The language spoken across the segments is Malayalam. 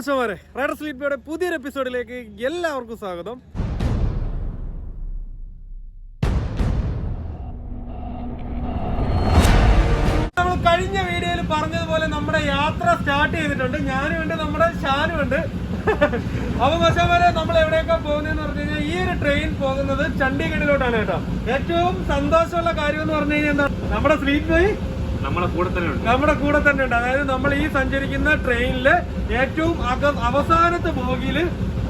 മോശമാരെ റൈഡർ സ്ലീപ്പിയുടെ പുതിയൊരു എപ്പിസോഡിലേക്ക് എല്ലാവർക്കും സ്വാഗതം. നമ്മൾ കഴിഞ്ഞ വീഡിയോയിൽ പറഞ്ഞതുപോലെ നമ്മുടെ യാത്ര സ്റ്റാർട്ട് ചെയ്തിട്ടുണ്ട്. ഞാനും ഉണ്ട് നമ്മുടെ ഷാനും ഉണ്ട്. അപ്പൊ മോശമാരെ നമ്മൾ എവിടെയൊക്കെ പോകുന്നതെന്ന് പറഞ്ഞു കഴിഞ്ഞാൽ ഈ ഒരു ട്രെയിൻ പോകുന്നത് ചണ്ഡീഗഡിലോട്ടാണ് കേട്ടോ. ഏറ്റവും സന്തോഷമുള്ള കാര്യം എന്ന് പറഞ്ഞു കഴിഞ്ഞാൽ എന്താ? നമ്മുടെ സ്ലീപ്പ് പോയി നമ്മളെ കൂടെ തന്നെ ഉണ്ട്. നമ്മുടെ കൂടെ തന്നെ ഉണ്ട്. അതായത് നമ്മൾ ഈ സഞ്ചരിക്കുന്ന ട്രെയിനിൽ ഏറ്റവും അക അവസാനത്തെ ബോഗിയിൽ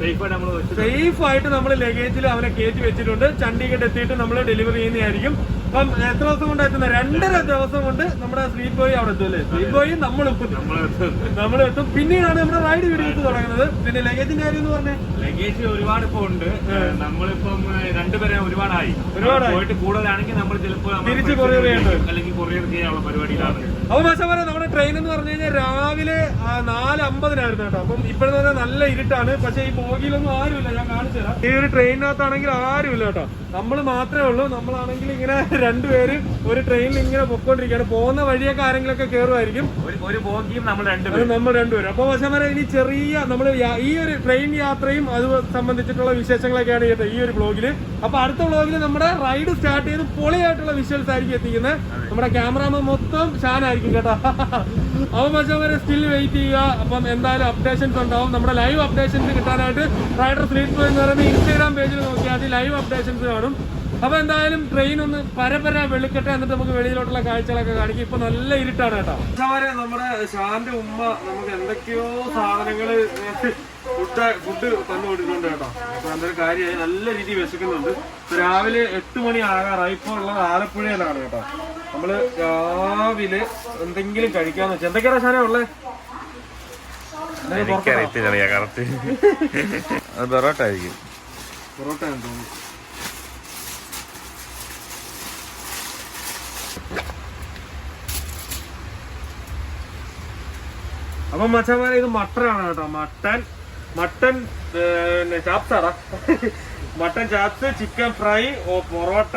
സേഫായിട്ട് നമ്മൾ വെച്ച് സേഫ് ആയിട്ട് നമ്മൾ ലഗേജിൽ അവനെ കയറ്റി വെച്ചിട്ടുണ്ട്. ചണ്ഡീഗഡ് എത്തിയിട്ട് നമ്മൾ ഡെലിവറി ചെയ്യുന്നതായിരിക്കും. അപ്പം എത്ര ദിവസം കൊണ്ട് എത്തുന്നത് രണ്ടര ദിവസം കൊണ്ട് നമ്മുടെ സ്ലീപ്പ് ബോയ് അവിടെ എത്തും അല്ലേ സ്ലീപ്പ് ബോയ് നമ്മൾ നമ്മൾ എത്തും. പിന്നീടാണ് നമ്മുടെ റൈഡ് വീഡിയോസ് തുടങ്ങുന്നത്. പിന്നെ ലഗേജിന്റെ കാര്യം എന്ന് പറഞ്ഞേ? ലഗേജ് ഒരുപാട് ഇപ്പൊ ഉണ്ട്. നമ്മളിപ്പം രണ്ടുപേരെ ഒരുപാടായി. ഒരുപാടായി. പോയിട്ട് കൂടുതലാണെങ്കിൽ നമ്മൾ ചിലപ്പോൾ തിരിച്ച് friends courier ചെയ്യേണ്ടി അല്ലെങ്കിൽ കൊറിയർ ചെയ്യാനുള്ള പരിപാടിയിലാണ്. അപ്പൊ മാഷാമാരെ നമ്മുടെ ട്രെയിൻ എന്ന് പറഞ്ഞു കഴിഞ്ഞാൽ രാവിലെ നാല് അമ്പതിനായിരുന്നു കേട്ടോ. അപ്പം ഇപ്പോഴെന്ന് പറഞ്ഞാൽ നല്ല ഇരുട്ടാണ്. പക്ഷെ ഈ ബോഗിയിലൊന്നും ആരുമില്ല. ഞാൻ കാണിച്ചു തരാം. ഈ ഒരു ട്രെയിനകത്താണെങ്കിൽ ആരുമില്ല കേട്ടോ. നമ്മൾ മാത്രമേ ഉള്ളൂ. നമ്മളാണെങ്കിൽ ഇങ്ങനെ രണ്ടുപേര് ഒരു ട്രെയിനിൽ ഇങ്ങനെ പൊക്കോണ്ടിരിക്കുകയാണ്. പോകുന്ന വഴിയൊക്കെ ആരെങ്കിലും ഒക്കെ കയറുമായിരിക്കും. ഒരു- ബോഗിയും നമ്മൾ രണ്ടുപേരും. നമ്മൾ രണ്ടുപേരും. അപ്പൊ വശമാരെ ഇനി ചെറിയ നമ്മൾ ഈ ഒരു ട്രെയിൻ യാത്രയും അത് സംബന്ധിച്ചിട്ടുള്ള വിശേഷങ്ങളൊക്കെയാണ് ഈ ഒരു ബ്ലോഗിൽ അപ്പൊ അടുത്ത ബ്ലോഗിൽ നമ്മുടെ റൈഡ് സ്റ്റാർട്ട് ചെയ്ത് പൊളിയായിട്ടുള്ള വിഷ്വൽസ് ആയിരിക്കും എത്തിക്കുന്നത്. നമ്മുടെ ക്യാമറാമാൻ മൊത്തം ഷാനായിരിക്കും കേട്ടോ. അപ്പൊ വരെ സ്റ്റിൽ വെയിറ്റ് ചെയ്യുക. അപ്പം എന്തായാലും അപ്ഡേഷൻസ് ഉണ്ടാവും. നമ്മുടെ ലൈവ് അപ്ഡേഷൻസ് കിട്ടാനായിട്ട് റൈഡർ സ്ലീപ്പ് എന്ന് പറയുന്ന ഇൻസ്റ്റാഗ്രാം പേജിൽ നോക്കിയാൽ മതി. ലൈവ് അപ്ഡേഷൻസ് കാണും. അപ്പൊ എന്തായാലും ട്രെയിൻ ഒന്ന് പരപര വെളുക്കട്ടെ എന്നിട്ട് നമുക്ക് വെളിയിലോട്ടുള്ള കാഴ്ചകളൊക്കെ കാണിക്കും. ഇപ്പൊ നല്ല ഇരുട്ടാണ് കേട്ടോ. നമ്മുടെ ഷാന്റെ ഉമ്മ നമുക്ക് എന്തൊക്കെയോ സാധനങ്ങൾ ഫുഡ് ഫുഡ് തന്നു കൊടുക്കുന്നുണ്ട് കേട്ടോ. അപ്പൊ എന്തൊരു കാര്യമായി നല്ല രീതിയിൽ വിശക്കുന്നുണ്ട്. ഇപ്പൊ രാവിലെ എട്ട് മണി ആകാറായി. ഇപ്പൊ ഉള്ളത് ആലപ്പുഴയിലാണ് കേട്ടോ. നമ്മൾ രാവിലെ എന്തെങ്കിലും കഴിക്കാന്ന് വെച്ചാൽ എന്തൊക്കെയാണ് സാധനം ഉള്ളത് എനിക്കറിയത്തില്ല കറക്റ്റ് അത് ബെറോട്ട ആയിരിക്കും. പൊറോട്ട തോന്നുന്നു. അപ്പൊ മച്ചന്മാരെ ഇത് മട്ടനാണ് കേട്ടോ. മട്ടൻ മട്ടൻ പിന്നെ ചാപ്സാടാ mutton chops chicken fry porotta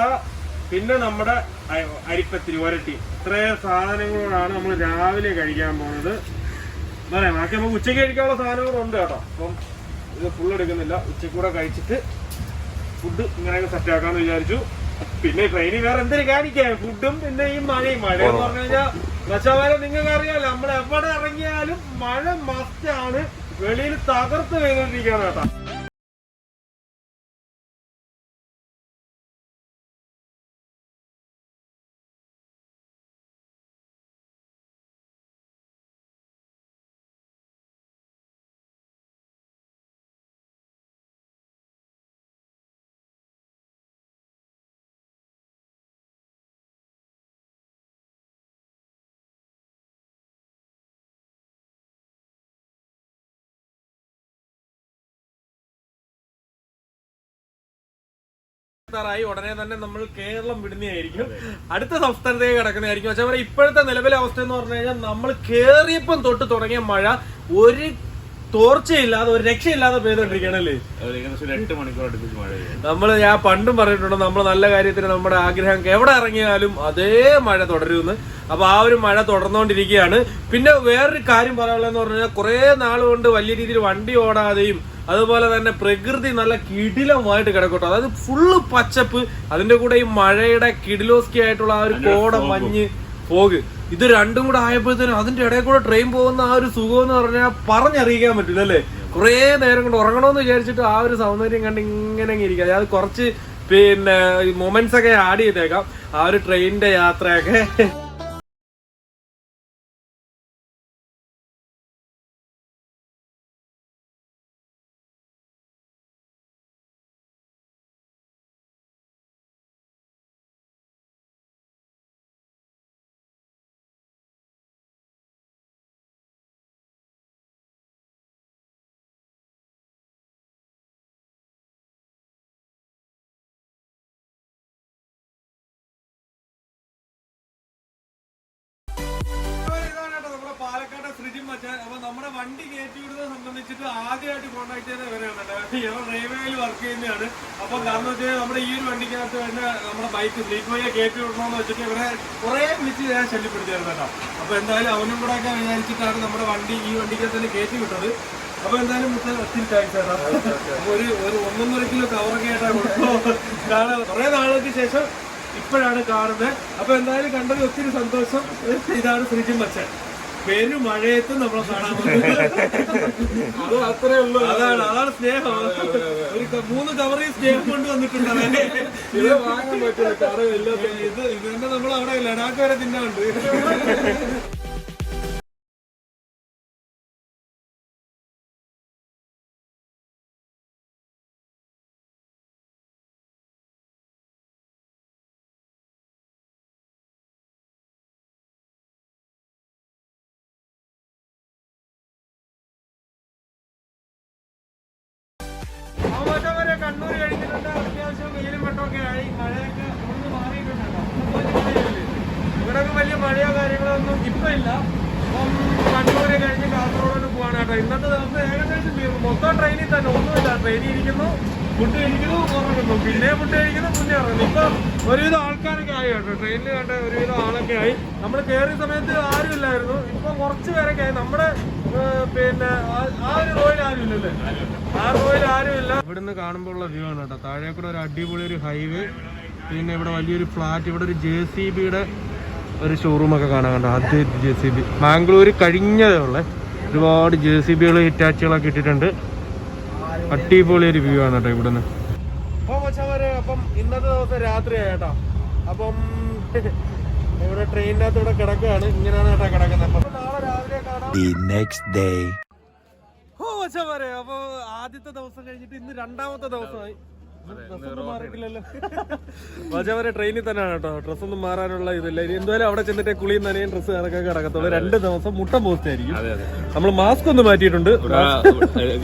പിന്നെ നമ്മുടെ അരിപ്പത്തിരി ഒരട്ടി. ഇത്രയും സാധനങ്ങളോടാണ് നമ്മൾ രാവിലെ കഴിക്കാൻ പോകുന്നത് പറയാം ബാക്കി നമുക്ക് ഉച്ചയ്ക്ക് കഴിക്കാനുള്ള സാധനങ്ങളുണ്ട് കേട്ടോ. അപ്പം ഇത് ഫുൾ എടുക്കുന്നില്ല. ഉച്ചക്കൂടെ കഴിച്ചിട്ട് ഫുഡ് ഇങ്ങനെയൊക്കെ സെറ്റ് ആക്കാന്ന് വിചാരിച്ചു. പിന്നെ ട്രെയിനിൽ വേറെ എന്തിനു കാണിക്കാൻ ഫുഡും പിന്നെ ഈ മഴയും. മഴ എന്ന് പറഞ്ഞു കഴിഞ്ഞാൽ നിങ്ങൾക്ക് അറിയാലോ നമ്മൾ എവിടെ ഇറങ്ങിയാലും മഴ മസ്റ്റാണ് വെളിയിൽ തകർത്ത് പെയ്തോണ്ടിരിക്കുകയാണ് കേട്ടോ. ായി ഉടനെ തന്നെ നമ്മൾ കേരളം വിടുന്നതായിരിക്കും. അടുത്ത സംസ്ഥാനത്തേക്ക് കിടക്കുന്നതായിരിക്കും. പക്ഷെ ഇപ്പോഴത്തെ നിലവിലെ അവസ്ഥ എന്ന് പറഞ്ഞു കഴിഞ്ഞാൽ നമ്മൾ കേറിയപ്പം തൊട്ട് തുടങ്ങിയ മഴ ഒരു തോർച്ചയില്ലാതെ ഒരു രക്ഷയില്ലാതെ പെയ്തോണ്ടിരിക്കണല്ലേ ഏകദേശം എട്ട് മണിക്കൂർ അടുപ്പിച്ച് മഴ നമ്മൾ ഞാൻ പണ്ടും പറഞ്ഞിട്ടുണ്ട് നമ്മൾ നല്ല കാര്യത്തിന് നമ്മുടെ ആഗ്രഹം എവിടെ ഇറങ്ങിയാലും അതേ മഴ തുടരുമെന്ന്. അപ്പൊ ആ ഒരു മഴ തുടർന്നുകൊണ്ടിരിക്കുകയാണ്. പിന്നെ വേറൊരു കാര്യം പറയാനുള്ളതെന്ന് പറഞ്ഞു കഴിഞ്ഞാൽ കുറെ നാൾ കൊണ്ട് വലിയ രീതിയിൽ വണ്ടി ഓടാതെയും അതുപോലെ തന്നെ പ്രകൃതി നല്ല കിടിലമായിട്ട് കിടക്കട്ടോ. അതായത് ഫുള്ള് പച്ചപ്പ് അതിന്റെ കൂടെ ഈ മഴയുടെ കിടിലോസ്കി ആയിട്ടുള്ള ആ ഒരു കോട മഞ്ഞ് ഫോഗ്. ഇത് രണ്ടും കൂടെ ആയപ്പോഴത്തേനും അതിന്റെ ഇടയിൽ കൂടെ ട്രെയിൻ പോകുന്ന ആ ഒരു സുഖം എന്ന് പറഞ്ഞാൽ പറഞ്ഞറിയിക്കാൻ പറ്റില്ല അല്ലേ? കുറേ നേരം കൊണ്ട് ഉറങ്ങണമെന്ന് വിചാരിച്ചിട്ട് ആ ഒരു സൗന്ദര്യം കണ്ട് ഇങ്ങനെ ഇരിക്കുക. അതായത് കുറച്ച് പിന്നെ മൊമെന്റ്സ് ഒക്കെ ആഡ് ചെയ്തേക്കാം. ആ ഒരു ട്രെയിനിന്റെ യാത്രയൊക്കെ. മച്ചാൻ അപ്പൊ നമ്മുടെ വണ്ടി കയറ്റി വിടുന്നത് സംബന്ധിച്ചിട്ട് ആദ്യമായിട്ട് കോൺടാക്ട് ചെയ്ത ഇവരാണ് കേട്ടോ. ഇവർ റെയിൽവേയിൽ വർക്ക് ചെയ്യുന്നതാണ്. അപ്പൊ കാരണം വെച്ച് കഴിഞ്ഞാൽ നമ്മുടെ ഈ ഒരു വണ്ടിക്കകത്ത് തന്നെ നമ്മുടെ ബൈക്ക് സ്ലീപ്പ് വഴിയെ കയറ്റി വിടണമെന്ന് വെച്ചിട്ട് ഇവരെ കുറെ വിളിച്ച് ഞാൻ ശല്യപ്പെടുത്തിയായിരുന്നു കേട്ടോ. അപ്പൊ എന്തായാലും അവനും കൂടെ ഒക്കെ വിചാരിച്ചിട്ടാണ് നമ്മുടെ വണ്ടി ഈ വണ്ടിക്കകത്ത് തന്നെ കയറ്റി വിട്ടത് അപ്പൊ എന്തായാലും മുത്ത ഒത്തിരി താങ്ക്സ് ചേട്ടാ ഒരു ഒരു ഒന്നൊന്നര കിലോ കവറൊക്കെ ആയിട്ടാണ് കൊടുത്തോ കാരണം കുറെ നാളുകൾക്ക് ശേഷം ഇപ്പോഴാണ് കാണുന്നത്. അപ്പൊ എന്തായാലും കണ്ടത് ഒത്തിരി സന്തോഷം. ഇതാണ് ശ്രീജിൻ മച്ചൻ പേര് മഴയത്തും നമ്മളെ കാണാൻ അത് അത്രേ ഉള്ളൂ. അതാണ് അതാണ് സ്നേഹം. ഒരു മൂന്ന് കവറിൽ സ്നേഹം കൊണ്ട് വന്നിട്ടുണ്ട്. ഇത് വാങ്ങാൻ പറ്റില്ല കാരണം ഇത് ഇത് തന്നെ നമ്മൾ അവിടെ ലഡാക്ക് വരെ തിന്നാണ്ട് കണ്ണൂർ കഴിഞ്ഞിട്ടുണ്ട്. അത്യാവശ്യം വെയിലും വെട്ടമൊക്കെ ആയി. മഴയൊക്കെ ഒന്ന് മാറിയിട്ടുണ്ട്. ഇവിടെ വലിയ മഴയോ കാര്യങ്ങളോ ഒന്നും ഇപ്പൊ ഇല്ല. അപ്പം കണ്ണൂര് കഴിഞ്ഞ് കാസർഗോഡ് പോവാണ് കേട്ടോ. ഇന്നത്തെ ദിവസം ഏകദേശം തീർന്നു. മൊത്തം ട്രെയിനിൽ തന്നെ. ഒന്നുമില്ല. ട്രെയിനിൽ ഇരിക്കുന്നു. ഫുഡ് കഴിക്കുന്നു പിന്നെ ഫുഡ് കഴിക്കുന്നു പിന്നെ ഉറങ്ങുന്നു ഇപ്പൊ ഒരുവിധം ആൾക്കാരൊക്കെ ആയി കേട്ടോ. ട്രെയിനിൽ കണ്ട ഒരുവിധം ആളൊക്കെ ആയി. നമ്മൾ കയറിയ സമയത്ത് ആരും ഇല്ലായിരുന്നു. ഇപ്പൊ കുറച്ച് പേരൊക്കെ ആയി. നമ്മുടെ പിന്നെ ആ- ഒരു റോയിൽ ആരും ഇല്ലല്ലേ? ആ റോയിൽ ആരും ഇല്ല. ഇവിടുന്ന് കാണുമ്പോൾ ഉള്ള വ്യൂ ആണ് കേട്ടോ. താഴെ കൂടെ ഒരു അടിപൊളി ഒരു ഹൈവേ പിന്നെ ഇവിടെ വലിയൊരു ഫ്ലാറ്റ് ഇവിടെ ഒരു ജെ സി ബിയുടെ ഒരു ഷോറൂം ഒക്കെ കാണാൻ കണ്ടോ. ആദ്യമായിട്ട് ജെ സി ബി മാംഗ്ലൂർ കഴിഞ്ഞതേ ഉള്ളേ. ഒരുപാട് ജെ സി ബികൾ ഹിറ്റാച്ചുകളൊക്കെ ഇട്ടിട്ടുണ്ട്. അടിപൊളി ഒരു വ്യൂ ആണ് കേട്ടോ ഇവിടുന്ന്. അപ്പം ഇന്നത്തെ ദിവസം രാത്രിയായി കേട്ടോ. അപ്പം ഇവിടെ ട്രെയിനിന്റെ അകത്ത് ഇവിടെ കിടക്കുകയാണ്. ഇങ്ങനെയാണ് കേട്ടോ കിടക്കുന്നത്. അപ്പം നാളെ രാവിലെ കാണാം. The next day. ഓ വച്ചാ പറയാ അപ്പൊ ആദ്യത്തെ ദിവസം കഴിഞ്ഞിട്ട് ഇന്ന് രണ്ടാമത്തെ ദിവസമായി. വച്ചാ ട്രെയിനിൽ തന്നെയാണ് കേട്ടോ. ഡ്രസ് ഒന്നും മാറാനുള്ള ഇതില്ല. ഇനി എന്തായാലും അവിടെ ചെന്നിട്ട് കുളിയും നനയും ഡ്രസ്സ് കണക്കൊക്കെ കിടക്കത്തുള്ളൂ രണ്ട് ദിവസം മുട്ട പോസ്റ്റായിരിക്കും. നമ്മൾ മാസ്ക് ഒന്നും മാറ്റിയിട്ടുണ്ട്.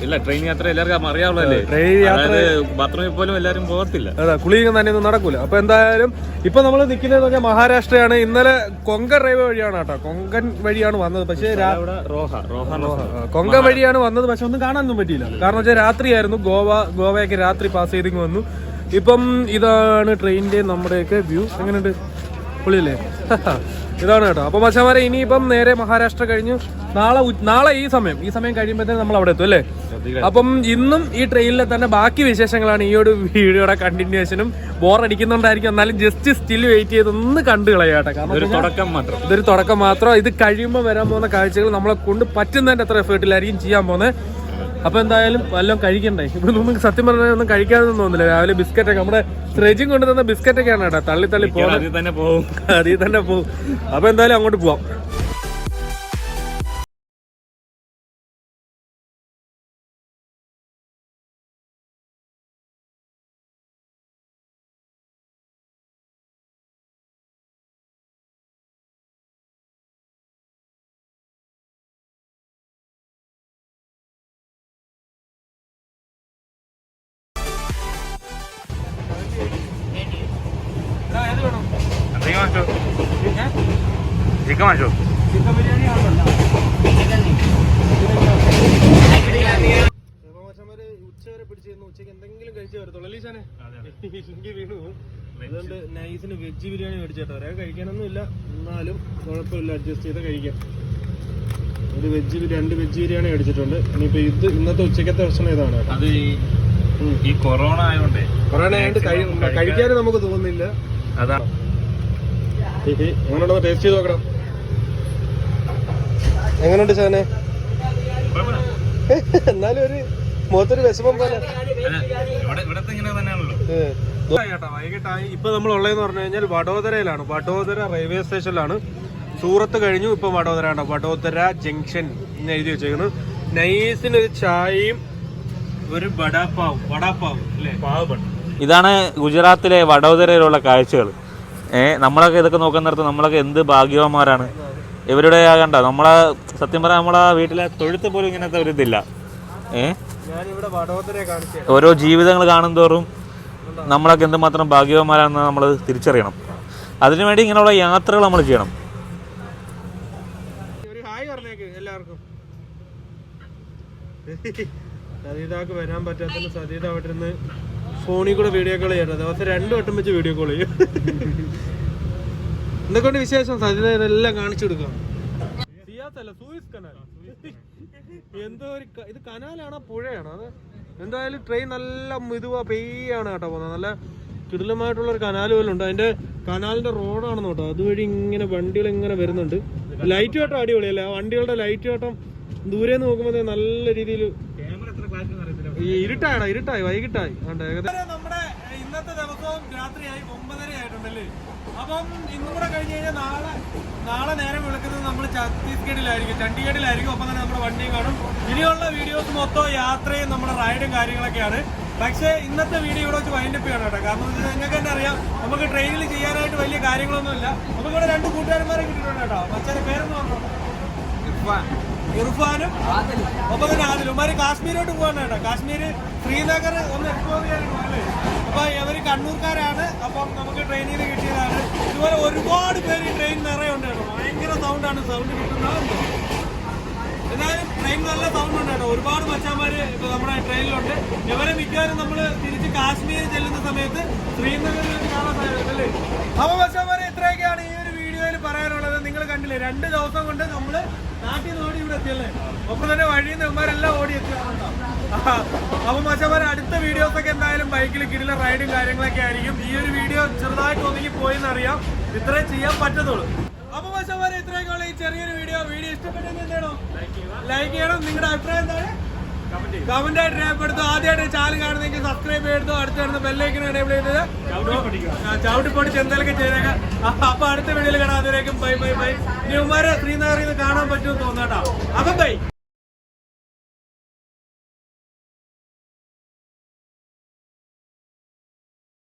ഇല്ല ട്രെയിൻ യാത്ര എല്ലാവർക്കും അറിയാവുള്ളതല്ലേ ട്രെയിൻ യാത്ര ബാത്റൂമിൽ പോലും എല്ലാവരും പോകത്തില്ല. അതാ കുളിയും നനയൊന്നും നടക്കൂല. അപ്പൊ എന്തായാലും ഇപ്പൊ നമ്മൾ നിൽക്കുന്നത് പറഞ്ഞാൽ മഹാരാഷ്ട്രയാണ്. ഇന്നലെ കൊങ്കൺ റെയിൽവേ വഴിയാണ് കേട്ടോ. കൊങ്കൺ വഴിയാണ് വന്നത്. പക്ഷേ കൊങ്കൺ വഴിയാണ് വന്നത്. പക്ഷെ ഒന്നും കാണാനൊന്നും പറ്റിയില്ല. കാരണം വെച്ചാൽ രാത്രിയായിരുന്നു. ഗോവ ഗോവയൊക്കെ രാത്രി പാസ് ചെയ്തിങ്ങ് വന്നു. ഇപ്പം ഇതാണ് ട്രെയിനിന്റെ നമ്മുടെയൊക്കെ വ്യൂ. എങ്ങനെയുണ്ട്? പുള്ളിയല്ലേ ഇതാണ് കേട്ടോ. അപ്പൊ മച്ചാമാരെ ഇനിയിപ്പം നേരെ മഹാരാഷ്ട്ര കഴിഞ്ഞു നാളെ നാളെ ഈ സമയം. ഈ സമയം കഴിയുമ്പോഴത്തേ നമ്മൾ അവിടെ എത്തും അല്ലേ? അപ്പം ഇന്നും ഈ ട്രെയിനിലെ തന്നെ ബാക്കി വിശേഷങ്ങളാണ് ഈ ഒരു വീഡിയോയുടെ കണ്ടിന്യൂഷനും ബോറടിക്കുന്നുണ്ടായിരിക്കും എന്നാലും ജസ്റ്റ് സ്റ്റിൽ വെയിറ്റ് ചെയ്ത് ഒന്ന് കണ്ടു കളയാട്ടെ കാരണം തുടക്കം മാത്രം. ഇതൊരു തുടക്കം മാത്രം. ഇത് കഴിയുമ്പോൾ വരാൻ പോകുന്ന കാഴ്ചകൾ നമ്മളെ കൊണ്ട് പറ്റുന്നതിന്റെ അത്ര എഫേർട്ടിലായിരിക്കും ചെയ്യാൻ പോകുന്നത്. അപ്പൊ എന്തായാലും വല്ലതും കഴിക്കണ്ടേ? ഇവിടെ നമുക്ക് സത്യം പറഞ്ഞാൽ ഒന്നും കഴിക്കാനൊന്നും തോന്നുന്നില്ല രാവിലെ ബിസ്ക്കറ്റ് ഒക്കെ നമ്മുടെ സ്ട്രെച്ചിങ് കൊണ്ട് തന്ന ബിസ്ക്കറ്റ് ഒക്കെയാണ് കേട്ടോ. തള്ളി തള്ളി പോകും. അതിൽ തന്നെ പോകും. അപ്പൊ എന്തായാലും അങ്ങോട്ട് പോവാം. വാങ്ങിച്ചോ ചിക്കൻ പിടിച്ചിരുന്നു ഉച്ചയ്ക്ക് എന്തെങ്കിലും കഴിച്ചു വരത്തുള്ളൂ അല്ലേ എനിക്ക് വീണു. അതുകൊണ്ട് നൈസിന് വെജ് ബിരിയാണി മേടിച്ചേട്ടോ ഒരേ കഴിക്കാനൊന്നും ഇല്ല എന്നാലും കുഴപ്പമില്ല അഡ്ജസ്റ്റ് ചെയ്ത് കഴിക്കാം ഒരു വെജ് രണ്ട് വെജ് ബിരിയാണി മേടിച്ചിട്ടുണ്ട് ഇനിയിപ്പോ ഇത് ഇന്നത്തെ ഉച്ചക്കത്തെ ഭക്ഷണം ഇതാണ് അത് ഈ കൊറോണ ആയതുകൊണ്ടേ കൊറോണ ആയതുകൊണ്ട് കഴി- കഴിക്കാനും നമുക്ക് തോന്നുന്നില്ല. അതാ എങ്ങനെയുണ്ടോ ടേസ്റ്റ് ചെയ്ത് നോക്കണം. എങ്ങനെയുണ്ട് ചേനെ എന്നാലും ഒരു മുഖത്തൊരു വിഷമം പോലെ. ഇവിടെ ഇവിടത്തെ ഇങ്ങനെ തന്നെയാണല്ലോ. വൈകിട്ടായി ഇപ്പൊ നമ്മൾ ഉള്ളതെന്ന് പറഞ്ഞു കഴിഞ്ഞാൽ വഡോദരയിലാണ്. വഡോദര റെയിൽവേ സ്റ്റേഷനിലാണ്. സൂറത്ത് കഴിഞ്ഞു ഇപ്പൊ വഡോദര ആണ്. വഡോദര ജംഗ്ഷൻ എന്ന് എഴുതി വെച്ചേക്കുന്നു. നൈസിന് ഒരു ചായയും ഒരു വടാപ്പാവും വടാപ്പാവും അല്ലേ? പാവപ്പെട്ട ഇതാണ് ഗുജറാത്തിലെ വഡോദരയിലുള്ള കാഴ്ചകൾ. ഏ നമ്മളൊക്കെ ഇതൊക്കെ നോക്കുന്ന നേരത്ത് നമ്മളൊക്കെ എന്ത് ഭാഗ്യവാന്മാരാണ്? ഇവരുടെ ആകണ്ട നമ്മളെ സത്യം പറയാൻ നമ്മളെ വീട്ടിലെ തൊഴുത്ത് പോലും ഇങ്ങനത്തെ ഒരു ഇതില്ല. ഏ? ഞാനിവിടെ വഡോദരയെ കാണിച്ചേ ഓരോ ജീവിതങ്ങൾ കാണുന്തോറും നമ്മളൊക്കെ എന്തുമാത്രം ഭാഗ്യവാന്മാരാണെന്ന് നമ്മൾ തിരിച്ചറിയണം. അതിനുവേണ്ടി ഇങ്ങനെയുള്ള യാത്രകൾ നമ്മൾ ചെയ്യണം. എല്ലാവർക്കും. സതീതാക്ക് വരാൻ പറ്റാത്ത സതീത അവിടെ ഇരുന്ന് ഫോണിൽ കൂടെ വീഡിയോ കോൾ ചെയ്യണം ദിവസം രണ്ടു വട്ടം വെച്ച് വീഡിയോ കോൾ ചെയ്യും. എന്തൊക്കെയുണ്ട് വിശേഷം? സജിതെല്ലാം കാണിച്ചു കൊടുക്കാം. എന്തോ ഒരു ഇത് കനാലാണോ പുഴയാണോ? അത് എന്തായാലും ട്രെയിൻ നല്ല മിതുവാ പെയ്യാണ് കേട്ടോ പോകുന്നത്. നല്ല കിടിലമായിട്ടുള്ള ഒരു കനാൽ പോലും ഉണ്ട്. അതിന്റെ കനാലിന്റെ റോഡാണെന്ന് കേട്ടോ. അതുവഴി ഇങ്ങനെ വണ്ടികൾ ഇങ്ങനെ വരുന്നുണ്ട്. ലൈറ്റ് വേട്ടം അടിപൊളിയല്ലേ? ആ വണ്ടികളുടെ ലൈറ്റ് വേട്ടം ദൂരെ നോക്കുമ്പോൾ നല്ല രീതിയിൽ ഈ ഇരുട്ടായടാ ഇരുട്ടായി വൈകിട്ടായി. നമ്മുടെ ഇന്നത്തെ ദിവസവും രാത്രിയായി ഒമ്പതര ആയിട്ടുണ്ടല്ലേ അപ്പം ഇന്നും കൂടെ കഴിഞ്ഞ് കഴിഞ്ഞാൽ നാളെ നാളെ നേരം വിളിക്കുന്നത് നമ്മൾ ഛത്തീസ്ഗഡിലായിരിക്കും ചണ്ഡീഗഡിലായിരിക്കും. ഒപ്പം തന്നെ നമ്മുടെ വണ്ടിയും കാണും. ഇനിയുള്ള വീഡിയോസ് മൊത്തം യാത്രയും നമ്മുടെ റൈഡും കാര്യങ്ങളൊക്കെയാണ്. പക്ഷേ ഇന്നത്തെ വീഡിയോ ഇവിടെ വെച്ച് വൈൻഡപ്പ് ചെയ്യണം കേട്ടോ. കാരണം നിങ്ങൾക്ക് തന്നെ അറിയാം നമുക്ക് ട്രെയിനിൽ ചെയ്യാനായിട്ട് വലിയ കാര്യങ്ങളൊന്നുമില്ല. നമുക്കിവിടെ രണ്ട് കൂട്ടുകാരന്മാരെ കിട്ടിയിട്ടുണ്ട് കേട്ടോ. മച്ചാന്റെ പേരെന്ന് പറഞ്ഞു? ഇർഫാനും ഒപ്പം തന്നെ ആദിലും. ഉമ്മാര് കാശ്മീരോട്ട് കേട്ടോ. കാശ്മീര് ശ്രീനഗർ ഒന്ന് എക്സ്പ്ലോർ ചെയ്യാനാണ് അല്ലേ അപ്പൊ ഇവർ കണ്ണൂർക്കാരാണ്. അപ്പം നമുക്ക് ട്രെയിനിൽ കിട്ടിയതാണ്. ഇതുപോലെ ഒരുപാട് പേര് ട്രെയിൻ നിറയെ കേട്ടോ. ഭയങ്കര സൗണ്ടാണ് സൗണ്ട് കിട്ടുന്നത് എന്നാലും ട്രെയിൻ നല്ല സൗണ്ട് ഉണ്ട് കേട്ടോ. ഒരുപാട് മച്ചാന്മാര് ഇപ്പൊ നമ്മുടെ ട്രെയിനിലുണ്ട് ഇവരെ മിക്കവാറും നമ്മൾ തിരിച്ച് കാശ്മീർ ചെല്ലുന്ന സമയത്ത് ശ്രീനഗറിൽ കാണാൻ കാണാൻ അല്ലേ? അപ്പൊ മച്ചാന്മാരെ ഇത്രയൊക്കെയാണ് ഈ ഒരു വീഡിയോയിൽ പറയാനുള്ളത്. കണ്ടില്ലേ? രണ്ട് ദിവസം കൊണ്ട് നമ്മൾ നാട്ടിൽ നിന്ന് ഓടി ഇവിടെ എത്തിയല്ലേ? ഒപ്പം തന്നെ വഴിയിൽ നിന്നുമാരെല്ലാം ഓടി എത്തിയാണോ അപ്പൊ മച്ചമാർ അടുത്ത വീഡിയോസ് ഒക്കെ എന്തായാലും ബൈക്കിൽ കിടില റൈഡും കാര്യങ്ങളൊക്കെ ആയിരിക്കും. ഈ ഒരു വീഡിയോ ചെറുതായിട്ട് ഒതുങ്ങി പോയെന്നറിയാം. ഇത്രയും ചെയ്യാൻ പറ്റത്തുള്ളൂ. അപ്പൊ മച്ചമാരെ ഇത്രയൊക്കെയുള്ള ഈ ചെറിയൊരു വീഡിയോ വീഡിയോ ഇഷ്ടപ്പെട്ടെങ്കിൽ എന്താണോ? ലൈക്ക് ചെയ്യണം. നിങ്ങളുടെ അഭിപ്രായം എന്താണ്? കമന്റ് ആയിട്ട് രേഖപ്പെടുത്തു. ആദ്യമായിട്ട് ചാനൽ കാണുന്നെങ്കിൽ സബ്സ്ക്രൈബ് ചെയ്തു അടുത്ത് കാണുന്ന ബെല്ലേക്കിന് എനേബിൾ ചെയ്തത് ചവിട്ടി പൊടിച്ച് എന്തെങ്കിലും ചെയ്തേക്കാം. അപ്പൊ അടുത്ത വീഡിയോയിൽ കാണാം. അതുവരേക്കും ബൈ ബൈ ബൈ. ഇനി ഉമ്മാരെ ശ്രീനഗറിൽ നിന്ന് കാണാൻ പറ്റുമെന്ന് തോന്നാട്ടോ.